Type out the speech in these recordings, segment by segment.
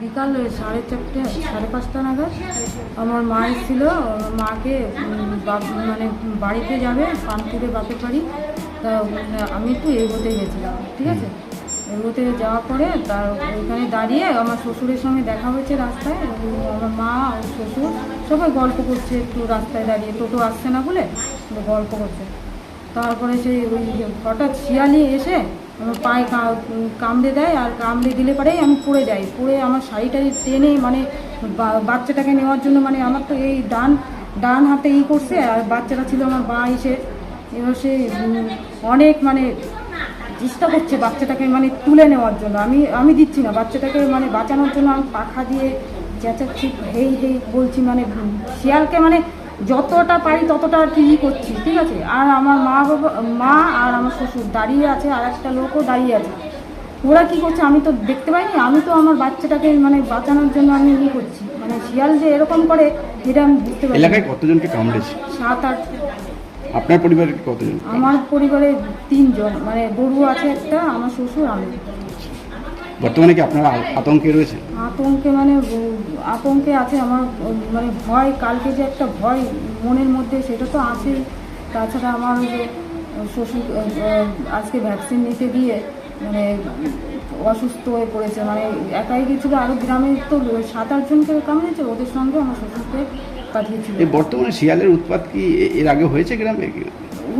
বিকাল সাড়ে চারটে, সাড়ে পাঁচটা নাগাদ আমার মা এসেছিল মাকে মানে বাড়িতে যাবে কানপুরে বাপের বাড়ি। তা আমি একটু এগোতে গেছিলাম, ঠিক আছে? এগোতে যাওয়ার পরে তার ওইখানে দাঁড়িয়ে আমার শ্বশুরের সঙ্গে দেখা হয়েছে রাস্তায় আমার মা শ্বশুর সবাই গল্প করছে, একটু রাস্তায় দাঁড়িয়ে টোটো আসছে না বলে, গল্প করছে। তারপরে সেই ওই হঠাৎ শিয়ালি এসে পায়ে কামড়ে দেয় আর কামড়ে দিলে পরেই আমি পড়ে যাই। পড়ে আমার শাড়িটাই টেনে মানে বাচ্চাটাকে নেওয়ার জন্য মানে আমার তো এই ডান ডান হাতে ই করছে আর বাচ্চাটা ছিল আমার বা এসে, এবার সে অনেক মানে চেষ্টা করছে বাচ্চাটাকে মানে তুলে নেওয়ার জন্য। আমি আমি দিচ্ছি না। বাচ্চাটাকে মানে বাঁচানোর জন্য আমি পাখা দিয়ে চেঁচাচ্ছি, হেই হেই বলছি মানে শিয়ালকে মানে যতটা পারি ততটা আর কি ই করছি ঠিক আছে? আর আমার মা বাবা মা আর আমার শ্বশুর দাঁড়িয়ে আছে আর একটা লোকও দাঁড়িয়ে আছে। ওরা কি করছে আমি তো দেখতে পাইনি আমি তো আমার বাচ্চাটাকে মানে বাঁচানোর জন্য আমি ই করছি। মানে শিয়াল যে এরকম করে এটা আমি বুঝতে পারি এলাকায় কতজনকে কামড়েছে? সাত আট। আপনার পরিবারের কতজন? আমার পরিবারে তিনজন মানে গরু আছে একটা আমার শ্বশুর আমি। বর্তমানে কি আপনারা আতঙ্কে রয়েছে আতঙ্কে মানে আতঙ্কে আছে আমার মানে ভয় কালকে যে একটা ভয় মনের মধ্যে সেটা তো আছেই। তাছাড়া আমার যে শ্বশুর আজকে ভ্যাকসিন নিতে গিয়ে মানে অসুস্থ হয়ে পড়েছে। মানে একাই গেছিল আরও গ্রামে তো সাত আটজনকে কামড়েছে ওদের সঙ্গে আমার শ্বশুরকে পাঠিয়েছিল। বর্তমানে শিয়ালের উৎপাত কি এর আগে হয়েছে গ্রামে?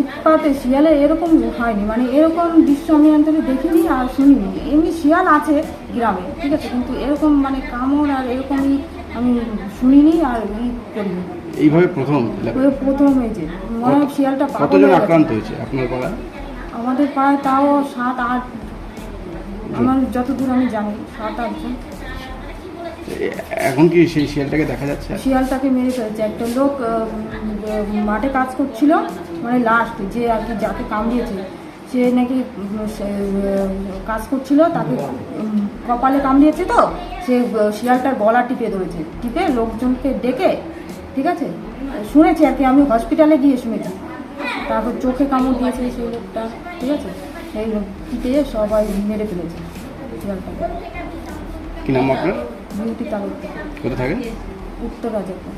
উৎপাতে শিয়ালে এরকম হয়নি। মানে এরকম দৃশ্য আমি অন্তত দেখিনি আর শুনিনি এমনি শিয়াল আছে গ্রামে ঠিক আছে? কিন্তু এরকম মানে কামড় আর এরকমই আমি শুনিনি আর ই করিনি। এইভাবে প্রথম? প্রথম হয়েছে। মনে হয় শিয়ালটা কতজন আক্রান্ত হয়েছে আপনার পাড়ায়? আমাদের পাড়ায় তাও সাত আট। আমার যতদূর আমি জানি সাত আটজন এখন কি সেই শিয়ালটাকে দেখা যাচ্ছে? শিয়ালটাকে মেরে ফেলেছে। একটা লোক মাঠে কাজ করছিল। মানে লাস্ট যে আর কি যাকে কামড়িয়েছে সে নাকি কাজ করছিল তাকে কপালে কামড়িয়েছে তো সে শিয়ালটার গলা টিপে ধরেছে। টিপে লোকজনকে ডেকে ঠিক আছে শুনেছি আর কি আমি হসপিটালে গিয়ে শুনেছি। তারপর চোখে কামড় দিয়েছে সেই লোকটা ঠিক আছে সেই লোক টিপে সবাই মেরে ফেলেছে শিয়ালটাকে। কি নাম আপনার? বিউটি তালুকদার কোথায় থাকেন? উত্তর রাজাপুর।